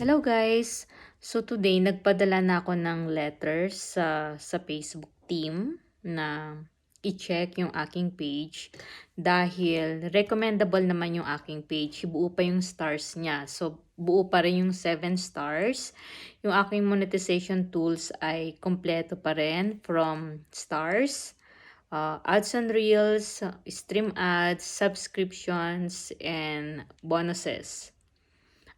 Hello guys! So today, nagpadala na ako ng letters sa, sa Facebook team na i-check yung aking page dahil recommendable naman yung aking page. Buo pa yung stars niya. So, buo pa rin yung 7 stars. Yung aking monetization tools ay kompleto pa rin from stars, uh, ads and reels, stream ads, subscriptions, and bonuses.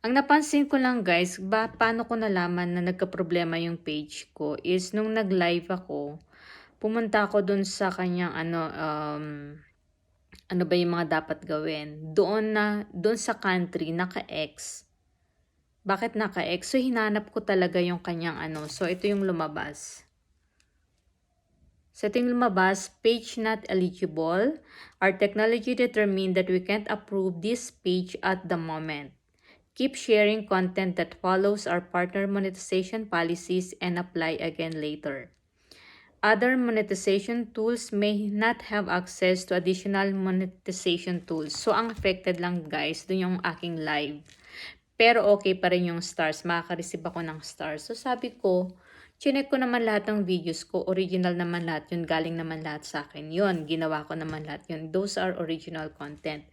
Ang napansin ko lang guys, ba, paano ko nalaman na nagka-problema yung page ko is nung nag-live ako, pumunta ako dun sa kanyang ano, um, ano ba yung mga dapat gawin. Doon na, doon sa country, naka-X. Bakit naka-X? So, hinanap ko talaga yung kanyang ano. So, ito yung lumabas. So, ito yung lumabas, page not eligible. Our technology determined that we can't approve this page at the moment. Keep sharing content that follows our partner monetization policies and apply again later. Other monetization tools may not have access to additional monetization tools. So, ang affected lang guys, dun yung aking live. Pero okay pa rin yung stars. Makaka-receive ako ng stars. So, sabi ko, chinek ko naman lahat ng videos ko. Original naman lahat yun. Galing naman lahat sa akin yun. Ginawa ko naman lahat yun. Those are original content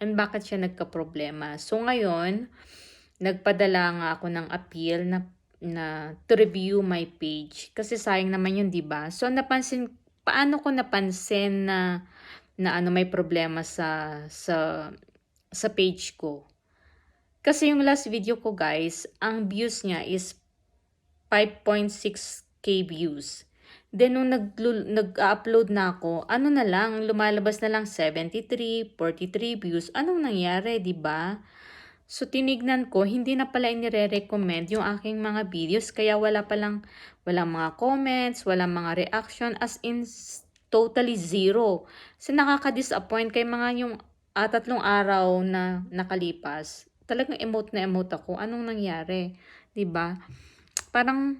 and bakit siya nagka-problema. So ngayon, nagpadala nga ako ng appeal na na to review my page kasi sayang naman yun, 'di ba? So napansin paano ko napansin na na ano may problema sa sa sa page ko. Kasi yung last video ko, guys, ang views niya is 5.6k views. Then, nung nag-upload na ako, ano na lang, lumalabas na lang 73, 43 views. Anong nangyari, di ba? So, tinignan ko, hindi na pala inire-recommend yung aking mga videos. Kaya wala palang, walang mga comments, walang mga reaction, as in totally zero. So, nakaka-disappoint kay mga yung uh, tatlong araw na nakalipas. Talagang emote na emote ako. Anong nangyari? ba? Parang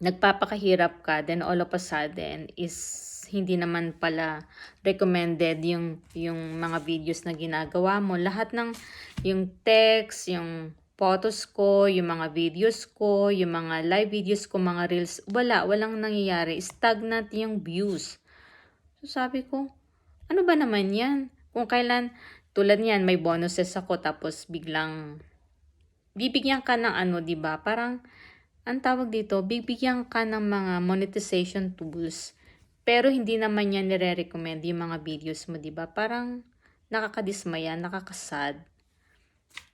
nagpapakahirap ka, then all of a sudden is hindi naman pala recommended yung yung mga videos na ginagawa mo. Lahat ng yung text, yung photos ko, yung mga videos ko, yung mga live videos ko, mga reels, wala, walang nangyayari. Stagnant yung views. So sabi ko, ano ba naman yan? Kung kailan, tulad niyan, may bonuses ako, tapos biglang, bibigyan ka ng ano, di ba Parang, ang tawag dito, bibigyan ka ng mga monetization tools. Pero hindi naman yan nire-recommend yung mga videos mo, di ba? Parang nakakadismaya, nakakasad.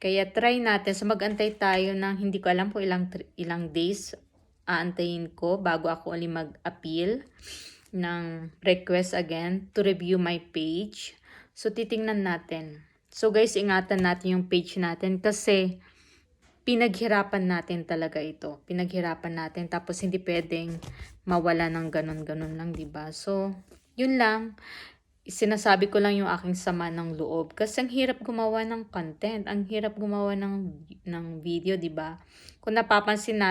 Kaya try natin. So magantay tayo ng hindi ko alam po ilang ilang days aantayin ko bago ako uli mag-appeal ng request again to review my page. So titingnan natin. So guys, ingatan natin yung page natin kasi pinaghirapan natin talaga ito. Pinaghirapan natin tapos hindi pwedeng mawala ng ganun-ganun lang, 'di ba? So, yun lang. Sinasabi ko lang yung aking sama ng loob kasi ang hirap gumawa ng content, ang hirap gumawa ng ng video, 'di ba? Kung napapansin natin